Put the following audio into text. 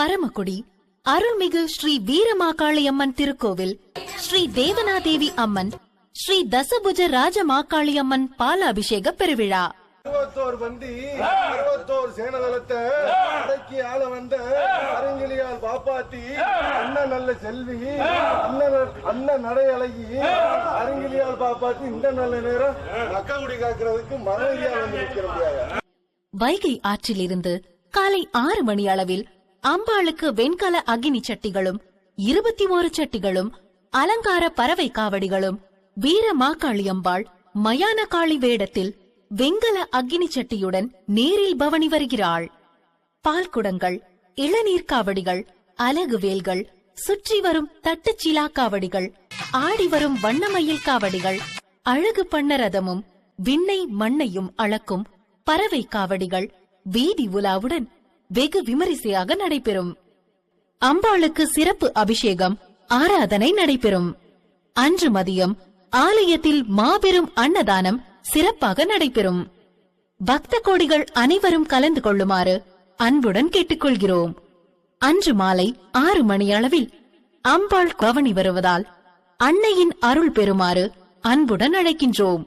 பரமக்குடி அருள்மிகு ஸ்ரீ வீரமாகாளியம்மன் திருக்கோவில் ஸ்ரீ தேவனாதேவி அம்மன் ஸ்ரீ தசபுஜ ராஜமாகாளியம்மன் பாலாபிஷேக பெருவிழா. அறுபத்தோர் பந்தி அறுபத்தோர் சேனதளத்தை அடக்கி ஆள வந்த அரங்கிலியால் பாப்பாத்தி அண்ணன் நல்ல செல்வி அண்ணன் அண்ணன் நடை அழகி அரங்கிலியால் பாப்பாத்தி இந்த நல்ல நேரம் மக்ககுடி காக்கிறதுக்கு மனைவியால் வந்து நிற்கிறோம் வைகை ஆற்றிலிருந்து காலை ஆறு மணி அளவில் அம்பாளுக்கு வெண்கல அக்னி சட்டிகளும் இருபத்தி ஓரு சட்டிகளும் அலங்கார பறவை காவடிகளும் வீர மாக்காளியம்பாள் மயான காளி வேடத்தில் வெண்கல அக்னி சட்டியுடன் நேரில் பவனி வருகிறாள். பால்குடங்கள் இளநீர் காவடிகள் அலகு வேல்கள் சுற்றி வரும் தட்டுச்சிலா காவடிகள் ஆடி வரும் வண்ணமயில் காவடிகள் அழகு பண்ண ரதமும் விண்ணை மண்ணையும் அளக்கும் பறவை காவடிகள் வீதி உலாவுடன் வெகு விமரிசையாக நடைபெறும். அம்பாளுக்கு சிறப்பு அபிஷேகம் ஆராதனை நடைபெறும். அன்று மதியம் ஆலயத்தில் மாபெரும் அன்னதானம் சிறப்பாக நடைபெறும். பக்த கோடிகள் அனைவரும் கலந்து கொள்ளுமாறு அன்புடன் கேட்டுக்கொள்கிறோம். அன்று மாலை ஆறு மணி அளவில் அம்பாள் கவனி வருவதால் அன்னையின் அருள் பெறுமாறு அன்புடன் அழைக்கின்றோம்.